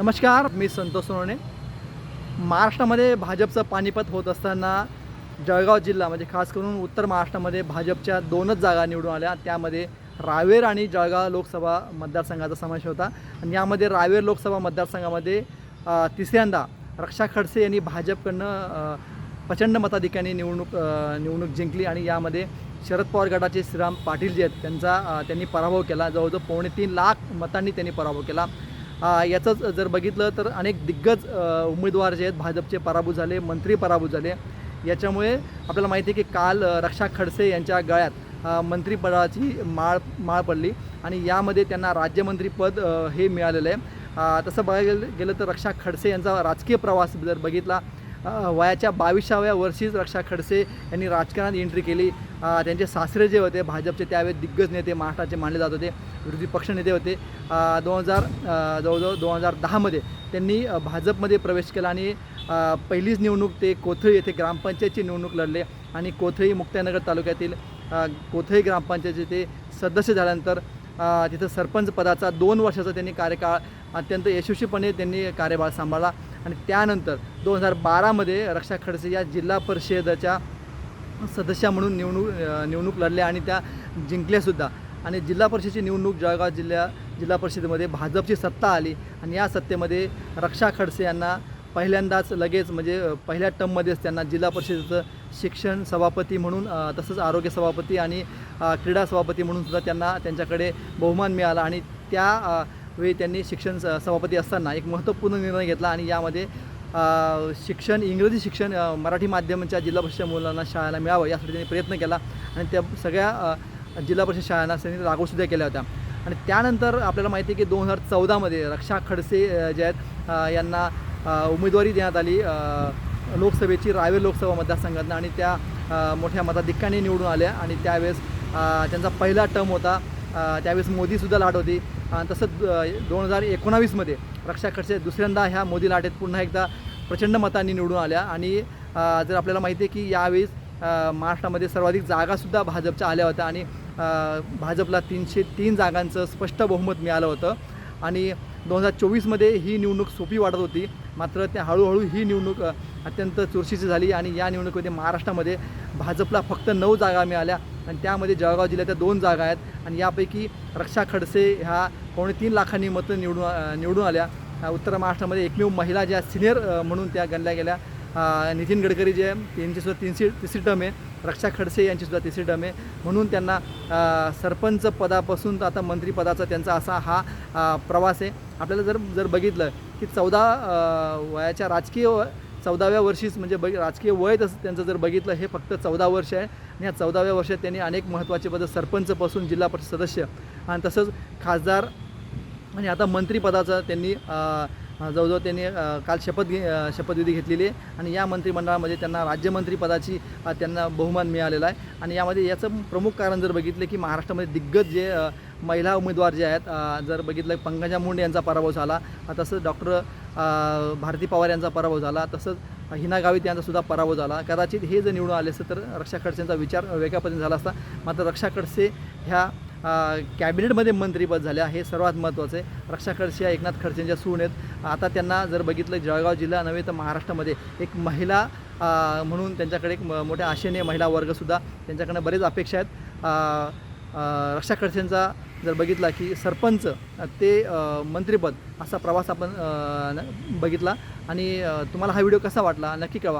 नमस्कार मी संतोष सोनवणे. महाराष्ट्रामध्ये भाजपचं पानिपत होत असताना जळगाव जिल्हा म्हणजे खास करून उत्तर महाराष्ट्रामध्ये भाजपच्या दोनच जागा निवडून आल्या. त्यामध्ये रावेर आणि जळगाव लोकसभा मतदारसंघाचा समावेश होता. आणि यामध्ये रावेर लोकसभा मतदारसंघामध्ये तिसऱ्यांदा रक्षा खडसे यांनी भाजपकडनं प्रचंड मताधिक्याने निवडणूक निवडणूक जिंकली. आणि यामध्ये शरद पवार गटाचे श्रीराम पाटील जे आहेत त्यांचा त्यांनी पराभव केला. जवळजवळ पावणे तीन लाख मतांनी त्यांनी पराभव केला. याचंच जर बघितलं तर अनेक दिग्गज उमेदवार जे आहेत भाजपचे पराभूत झाले मंत्री पराभूत झाले. याच्यामुळे आपल्याला माहिती आहे की काल रक्षा खडसे यांच्या गळ्यात मंत्रिपदाची माळ माळ पडली आणि यामध्ये त्यांना राज्यमंत्रीपद हे मिळालेलं आहे. तसं बघायला गेलं- तर रक्षा खडसे यांचा राजकीय प्रवास जर बघितला वयाच्या बावीसाव्या वर्षीच रक्षा खडसे यांनी राजकारणात एंट्री केली. त्यांचे सासरे जे होते भाजपचे त्यावेळेस दिग्गज नेते महाराष्ट्राचे मानले जात होते विरोधी पक्षनेते होते. दोन हजार जवळजवळ दोन हजार दहामध्ये त्यांनी भाजपमध्ये प्रवेश केला आणि पहिलीच निवडणूक ते कोथळी येथे ग्रामपंचायतची निवडणूक लढले आणि कोथळी मुक्तानगर तालुक्यातील कोथळी ग्रामपंचायतचे ते सदस्य झाल्यानंतर तिथं सरपंच पदाचा दोन वर्षाचा त्यांनी कार्यकाळ अत्यंत यशस्वीपणे त्यांनी कार्यभार सांभाळला. आणि त्यानंतर दोन हजार बारामध्ये रक्षा खडसे या जिल्हा परिषदेच्या सदस्या म्हणून निवडणूक निवडणूक लढल्या आणि त्या जिंकल्यासुद्धा. आणि जिल्हा परिषदेची निवडणूक जळगाव जिल्ह्या जिल्हा परिषदेमध्ये भाजपची सत्ता आली आणि या सत्तेमध्ये रक्षा खडसे यांना पहिल्यांदाच लगेच म्हणजे पहिल्या टर्ममध्येच त्यांना जिल्हा परिषदेचं शिक्षण सभापती म्हणून तसंच आरोग्य सभापती आणि क्रीडा सभापती म्हणून सुद्धा त्यांना त्यांच्याकडे बहुमान मिळाला. आणि त्या वेळी त्यांनी शिक्षण स- सभापती असताना एक महत्त्वपूर्ण निर्णय घेतला आणि यामध्ये शिक्षण इंग्रजी शिक्षण मराठी माध्यमाच्या जिल्हा परिषद मुलांना शाळेला मिळावं यासाठी त्यांनी प्रयत्न केला आणि त्या सगळ्या जिल्हा परिषद शाळांना त्यांनी लागूसुद्धा केल्या होत्या. आणि त्यानंतर आपल्याला माहिती आहे की दोन हजार चौदामध्ये रक्षा खडसे जे आहेत यांना उमेदवारी देण्यात आली लोकसभेची रावेर लोकसभा मतदारसंघातनं आणि त्या मोठ्या मताधिक्याने निवडून आल्या आणि त्यावेळेस त्यांचा पहिला टर्म होता. त्यावेळेस मोदीसुद्धा लाट होती. तसंच दोन हजार एकोणावीसमध्ये रक्षा खडसे दुसऱ्यांदा ह्या मोदी लाटेत पुन्हा एकदा प्रचंड मतांनी निवडून आल्या. आणि जर आपल्याला माहिती आहे की यावेळेस महाराष्ट्रामध्ये सर्वाधिक जागासुद्धा भाजपच्या आल्या होत्या आणि भाजपला तीनशे तीन जागांचं स्पष्ट बहुमत मिळालं होतं. आणि दोन हजार चोवीसमध्ये ही निवडणूक सोपी वाटत होती. मात्र त्या हळूहळू ही निवडणूक अत्यंत चुरशीची झाली आणि या निवडणुकीमध्ये महाराष्ट्रामध्ये भाजपला फक्त नऊ जागा मिळाल्या. आणि त्यामध्ये जळगाव जिल्ह्याच्या दोन जागा आहेत. आणि यापैकी रक्षा खडसे ह्या पावणे तीन लाखांनी मतं निवडून निवडून आल्या. उत्तर महाराष्ट्रामध्ये एकमेव महिला ज्या सिनियर म्हणून त्या गणल्या गेल्या. नितीन गडकरी जे यांचीसुद्धा त्यांचीसुद्धा तीनशे तिसरी टर्म आहे. रक्षा खडसे यांचीसुद्धा तिसरी टर्म आहे. म्हणून त्यांना सरपंच पदापासून तर आता मंत्रिपदाचा त्यांचा असा हा प्रवास आहे. आपल्याला जर जर बघितलं की चौदा वयाच्या राजकीय चौदाव्या वर्षीच म्हणजे बघ राजकीय वय तसं त्यांचं जर बघितलं हे फक्त चौदा वर्ष आहे. आणि या चौदाव्या वर्षात त्यांनी अनेक महत्त्वाचे पदं सरपंचपासून जिल्हा परिषद सदस्य आणि तसंच खासदार आणि आता मंत्रिपदाचा त्यांनी जवळजवळ त्यांनी काल शपथ घे शपथविधी घेतलेली आहे. आणि या मंत्रिमंडळामध्ये त्यांना राज्यमंत्रीपदाची त्यांना बहुमान मिळालेला आहे. आणि यामध्ये याचं प्रमुख कारण जर बघितलं की महाराष्ट्रामध्ये दिग्गज जे महिला उमेदवार जे आहेत जर बघितलं पंकजा मुंडे यांचा पराभव झाला तसंच डॉक्टर भारती पवार यांचा पराभव झाला तसंच हिना गावित यांचा सुद्धा पराभव झाला. कदाचित हे जर निवडून आले असते तर रक्षा खडसेंचा विचार वेगळ्या पद्धतीने झाला असता. मात्र रक्षा खडसे ह्या कॅबिनेटमध्ये मंत्रीपद झाल्या हे सर्वात महत्त्वाचं आहे. रक्षा खडसे या एकनाथ खडसेंच्या सून आहेत. आता त्यांना जर बघितलं जळगाव जिल्हा नव्हे तर महाराष्ट्रामध्ये एक महिला म्हणून त्यांच्याकडे एक म- मोठ्या आशेने महिला वर्गसुद्धा त्यांच्याकडनं बरेच अपेक्षा आहेत. रक्षा खडसेंचा जर बघितला की सरपंच ते मंत्रीपद मंत्रिपद असा प्रवास आपण न- बघितला. आणि तुम्हाला हा व्हिडिओ कसा वाटला? नक्की कळवा.